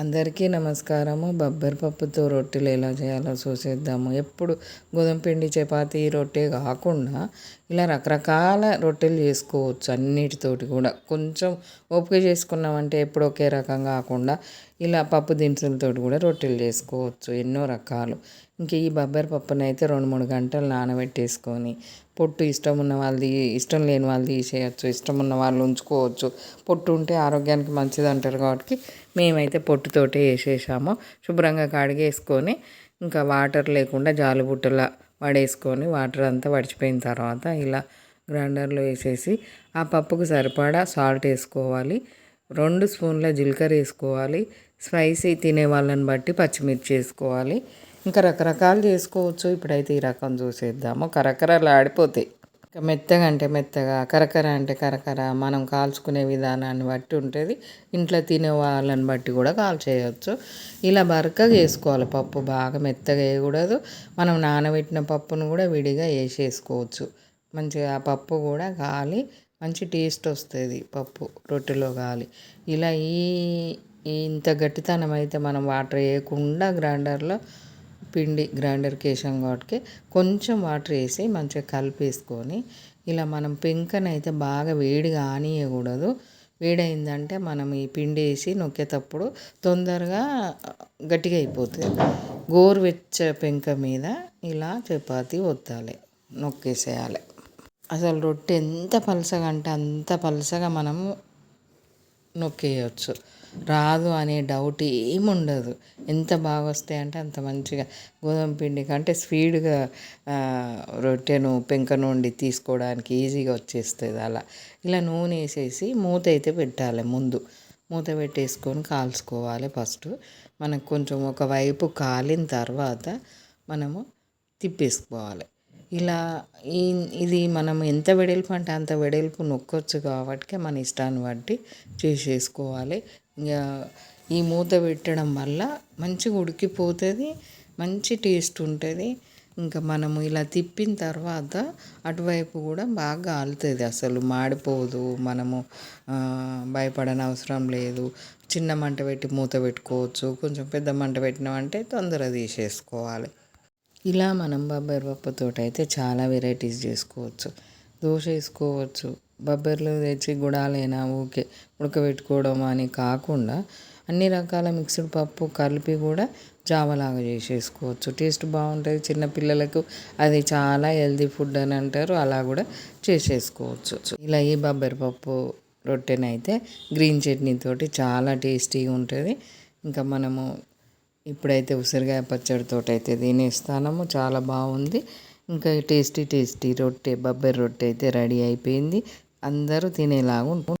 అందరికీ నమస్కారము. బొబ్బరి పప్పుతో రొట్టెలు ఎలా చేయాలో చూసేద్దాము. ఎప్పుడు గోధుమ పిండి చపాతి రొట్టె కాకుండా ఇలా రకరకాల రొట్టెలు చేసుకోవచ్చు అన్నిటితోటి కూడా. కొంచెం ఓపిక చేసుకున్నామంటే ఎప్పుడు ఒకే రకం కాకుండా ఇలా పప్పు దినుసులతోటి కూడా రొట్టెలు చేసుకోవచ్చు. ఎన్నో రకాలు. ఇంక ఈ బొబ్బరి పప్పును అయితే రెండు మూడు గంటలు నానబెట్టేసుకొని పొట్టు ఇష్టం ఉన్న వాళ్ళది ఇష్టం లేని వాళ్ళు తీసేయచ్చు. ఇష్టం ఉన్న వాళ్ళు ఉంచుకోవచ్చు. పొట్టు ఉంటే ఆరోగ్యానికి మంచిది అంటారు కాబట్టి మేమైతే పొట్టుతోటే వేసేసాము. శుభ్రంగా కడిగేసుకొని ఇంకా వాటర్ లేకుండా జాలిబుట్టలా వడేసుకొని వాటర్ అంతా వడిచిపోయిన తర్వాత ఇలా గ్రైండర్లో వేసేసి ఆ పప్పుకు సరిపడా సాల్ట్ వేసుకోవాలి. రెండు స్పూన్ల జీలకర్ర వేసుకోవాలి. స్పైసీ తినే వాళ్ళని బట్టి పచ్చిమిర్చి వేసుకోవాలి. ఇంకా రకరకాలు చేసుకోవచ్చు. ఇప్పుడైతే ఈ రకం చూసేద్దాము. కరకరలు ఆడిపోతాయి మెత్తగా అంటే మెత్తగా కరకర అంటే కరకర మనం కాల్చుకునే విధానాన్ని బట్టి ఉంటుంది. ఇంట్లో తినే వాళ్ళని బట్టి కూడా కాల్చేయచ్చు. ఇలా బరకగా వేసుకోవాలి పప్పు బాగా మెత్తగా వేయకూడదు. మనం నానబెట్టిన పప్పును కూడా విడిగా వేసేసుకోవచ్చు. మంచిగా ఆ పప్పు కూడా కాలి మంచి టేస్ట్ వస్తుంది పప్పు రొట్టెలో కాలి ఇలా ఈ ఇంత గట్టితనం అయితే మనం వాటర్ వేయకుండా గ్రైండర్లో పిండి గ్రైండర్కి వేసాం కాబట్టి కొంచెం వాటర్ వేసి మంచిగా కలిపేసుకొని ఇలా మనం పెంకనైతే బాగా వేడి కానియకూడదు వేడైందంటే మనం ఈ పిండి వేసి నొక్కేటప్పుడు తొందరగా గట్టిగా అయిపోతుంది. గోరువెచ్చ పెంక మీద ఇలా చపాతి ఒత్తాలి నొక్కేసేయాలి. అసలు రొట్టె ఎంత పలసగా అంటే అంత పలసగా మనము నొక్కేయచ్చు. రాదు అనే డౌట్ ఏముండదు ఎంత బాగా వస్తాయి అంటే అంత మంచిగా. గోధుమ పిండి కంటే స్పీడ్గా రొట్టెను పెంక నుండి తీసుకోవడానికి ఈజీగా వచ్చేస్తుంది అలా. ఇలా నూనె వేసేసి మూత అయితే పెట్టాలి ముందు. మూత పెట్టేసుకొని కాల్చుకోవాలి ఫస్ట్ మనకు కొంచెం ఒకవైపు కాలిన తర్వాత మనము తిప్పేసుకోవాలి. ఇలా ఈ ఇది మనం ఎంత వెడల్పు అంటే అంత వెడల్పు నొక్కొచ్చు కాబట్టి మన ఇష్టాన్ని బట్టి చేసేసుకోవాలి. ఈ మూత పెట్టడం వల్ల మంచిగా ఉడికిపోతుంది మంచి టేస్ట్ ఉంటుంది. ఇంకా మనము ఇలా తిప్పిన తర్వాత అటువైపు కూడా బాగా ఆలుతుంది అసలు మాడిపోదు. మనము భయపడని అవసరం లేదు. చిన్న మంట పెట్టి మూత పెట్టుకోవచ్చు. కొంచెం పెద్ద మంట పెట్టినామంటే తొందరగా తీసేసుకోవాలి. ఇలా మనం బొబ్బరి పప్పుతో అయితే చాలా వెరైటీస్ చేసుకోవచ్చు. దోశ వేసుకోవచ్చు. బొబ్బర్లు తెచ్చి గుడాలైనా ఊకే ఉడకబెట్టుకోవడం అని కాకుండా అన్ని రకాల మిక్స్డ్ పప్పు కలిపి కూడా జావలాగా చేసేసుకోవచ్చు. టేస్ట్ బాగుంటుంది. చిన్నపిల్లలకు అది చాలా హెల్దీ ఫుడ్ అని అంటారు. అలా కూడా చేసేసుకోవచ్చు. ఇలా ఈ బొబ్బరి పప్పు రొట్టెనైతే గ్రీన్ చట్నీతోటి చాలా టేస్టీగా ఉంటుంది. ఇంకా మనము ఇప్పుడైతే ఉసిరికాయ పచ్చడితో అయితే తినేస్తాము చాలా బాగుంది. ఇంకా టేస్టీ టేస్టీ రొట్టె బొబ్బరి రొట్టె అయితే రెడీ అయిపోయింది. అందరూ తినేలాగా ఉంటుంది